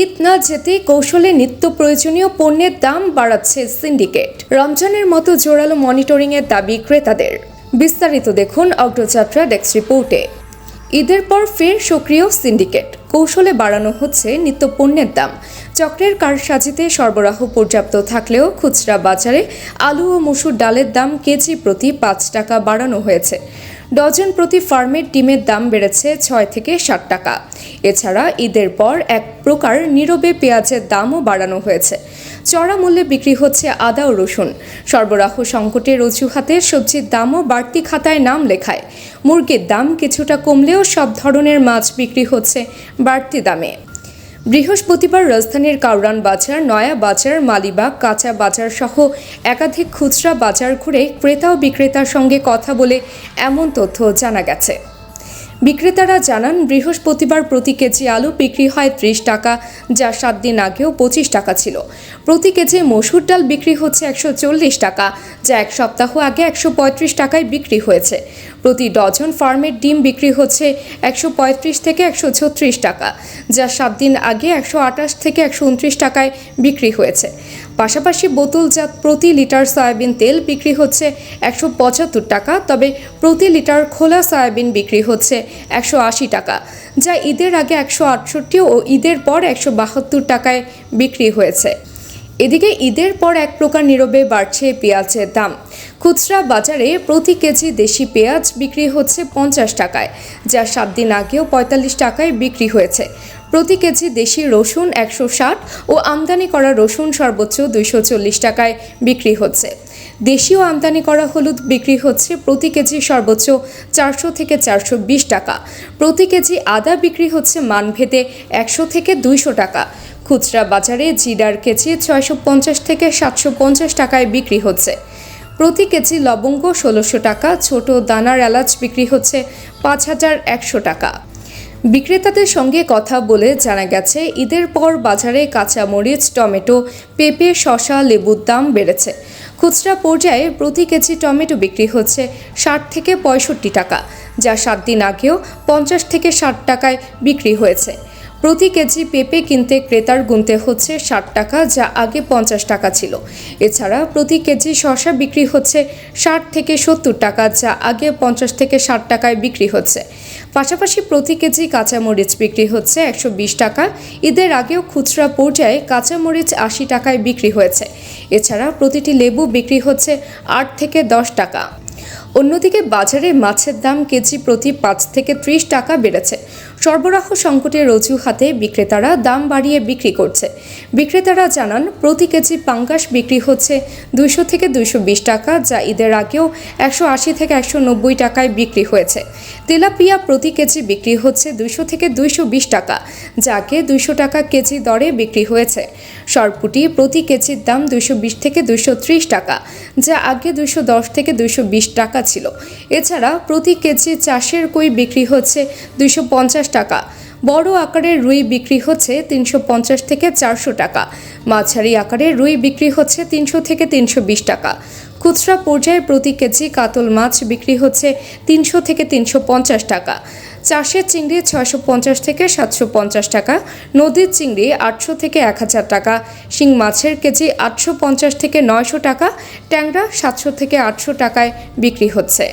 ঈদ না যেতে কৌশলে নিত্য প্রয়োজনীয় পণ্যের দাম বাড়াচ্ছে সিন্ডিকেট। রমজানের মতো জোরালো মনিটরিংয়ের দাবি ক্রেতাদের। বিস্তারিত দেখুন অগ্রযাত্রা ডেস্ক রিপোর্টে। ঈদের পর ফের সক্রিয় সিন্ডিকেট। কৌশলে বাড়ানো হচ্ছে নিত্য পণ্যের দাম। চক্রের কারসাজিতে সরবরাহ পর্যাপ্ত থাকলেও খুচরা বাজারে আলু ও মসুর ডালের দাম কেজি প্রতি পাঁচ টাকা বাড়ানো হয়েছে। ডজন প্রতি ফার্মের ডিমের দাম বেড়েছে ছয় থেকে ষাট টাকা। এছাড়া ঈদের পর এক প্রকার নীরবে পেঁয়াজের দামও বাড়ানো হয়েছে। চড়া মূল্যে বিক্রি হচ্ছে আদা ও রসুন। সরবরাহ সংকটের অজুহাতে সবজির দামও বাড়তি খাতায় নাম লেখায়। মুরগির দাম কিছুটা কমলেও সব ধরনের মাছ বিক্রি হচ্ছে বাড়তি দামে। বৃহস্পতিবার রাজধানীর কাউরান বাজার, নয়া বাজার, মালিবাগ, কাঁচা বাজার সহ একাধিক খুচরা বাজার ঘুরে ক্রেতা ও বিক্রেতার সঙ্গে কথা বলে এমন তথ্য জানা গেছে। বিক্রেতারা জানান, বৃহস্পতিবার প্রতি কেজি আলু বিক্রি হয় ত্রিশ টাকা, যা সাত দিন আগেও পঁচিশ টাকা ছিল। প্রতি কেজি মসুর ডাল বিক্রি হচ্ছে একশো চল্লিশ টাকা, যা এক সপ্তাহ আগে একশো পঁয়ত্রিশ টাকায় বিক্রি হয়েছে। প্রতি ডজন ফার্মের ডিম বিক্রি হচ্ছে একশো পঁয়ত্রিশ থেকে একশো ছত্রিশ টাকা, যা সাত দিন আগে একশো আটাশ থেকে একশো উনত্রিশ টাকায় বিক্রি হয়েছে। পাশাপাশি বোতলজাত প্রতি লিটার সয়াবিন তেল বিক্রি হচ্ছে একশো পঁচাত্তর টাকা, তবে প্রতি লিটার খোলা সয়াবিন বিক্রি হচ্ছে একশো আশি টাকা, যা ঈদের আগে একশো আটষট্টি ও ঈদের পর একশো বাহাত্তর টাকায় বিক্রি হয়েছে। এদিকে ঈদের পর এক প্রকার নীরবে বাড়ছে পেঁয়াজের দাম। খুচরা বাজারে প্রতি কেজি দেশি পেঁয়াজ বিক্রি হচ্ছে পঞ্চাশ টাকায়, যা সাত দিন আগেও পঁয়তাল্লিশ টাকায় বিক্রি হয়েছে। প্রতি কেজি দেশি রসুন একশো ষাট ও আমদানি করা রসুন সর্বোচ্চ দুইশো চল্লিশ টাকায় বিক্রি হচ্ছে। দেশীয় আমদানি করা হলুদ বিক্রি হচ্ছে প্রতি কেজি সর্বোচ্চ চারশো থেকে চারশো বিশ টাকা। প্রতি কেজি আদা বিক্রি হচ্ছে মানভেদে একশো থেকে দুইশো টাকা। খুচরা বাজারে জিরার কেজি ছয়শো পঞ্চাশ থেকে সাতশো পঞ্চাশ টাকায় বিক্রি হচ্ছে। প্রতি কেজি লবঙ্গ ষোলোশো টাকা, ছোট দানার এলাচ বিক্রি হচ্ছে পাঁচ হাজার একশো টাকা। বিক্রেতাদের সঙ্গে কথা বলে জানা গেছে, ঈদের পর বাজারে কাঁচা মরিচ টমেটো, পেঁপে শশা লেবুর দাম বেড়েছে। খুচরা পর্যায়ে প্রতি কেজি টমেটো বিক্রি হচ্ছে ষাট থেকে পঁয়ষট্টি টাকা, যা সাত দিন আগেও পঞ্চাশ থেকে ষাট টাকায় বিক্রি হয়েছে। প্রতি কেজি পেঁপে কিনতে ক্রেতার গুনতে হচ্ছে ষাট টাকা, যা আগে পঞ্চাশ টাকা ছিল। এছাড়া প্রতি কেজি শসা বিক্রি হচ্ছে ষাট থেকে সত্তর টাকা, যা আগে পঞ্চাশ থেকে ষাট টাকায় বিক্রি হচ্ছে। পাশাপাশি প্রতি কেজি কাঁচামরিচ বিক্রি হচ্ছে একশো বিশ টাকা। ঈদের আগেও খুচরা পর্যায়ে কাঁচামরিচ আশি টাকায় বিক্রি হয়েছে। এছাড়া প্রতিটি লেবু বিক্রি হচ্ছে আট থেকে দশ টাকা। অন্যদিকে বাজারে মাছের দাম কেজি প্রতি পাঁচ থেকে ত্রিশ টাকা বেড়েছে। সরবরাহ সংকটের অজুহাতে বিক্রেতারা দাম বাড়িয়ে বিক্রি করছে। বিক্রেতারা জানান, প্রতি কেজি পাঙ্গাস বিক্রি হচ্ছে দুইশো থেকে দুইশো বিশ টাকা, যা ঈদের আগেও একশো আশি থেকে একশো নব্বই টাকায় বিক্রি হয়েছে। তেলাপিয়া প্রতি কেজি বিক্রি হচ্ছে দুইশো থেকে দুইশো বিশ টাকা, যাকে দুইশো টাকা কেজি দরে বিক্রি হয়েছে। সরপুটি প্রতি কেজির দাম দুইশো বিশ থেকে দুইশো ত্রিশ টাকা, যা আগে দুশো দশ থেকে দুশো বিশ টাকা ছিল। এছাড়া প্রতি কেজি চাষের কই বিক্রি হচ্ছে দুইশো পঞ্চাশ টাকা, বড় আকারের রুই বিক্রি হচ্ছে তিনশো পঞ্চাশ থেকে চারশো টাকা, মাঝারি আকারের রুই বিক্রি হচ্ছে তিনশো থেকে তিনশো বিশ টাকা। খুচরা পর্যায়ে প্রতি কেজি কাতল মাছ বিক্রি হচ্ছে তিনশো থেকে তিনশো পঞ্চাশ টাকা। চাষের চিংড়ি ছয়শো পঞ্চাশ থেকে সাতশো পঞ্চাশ টাকা, নদীর চিংড়ি আটশো থেকে এক হাজার টাকা, শিং মাছের কেজি আটশো পঞ্চাশ থেকে নয়শো টাকা, ট্যাংরা সাতশো থেকে আটশো টাকায় বিক্রি হচ্ছে।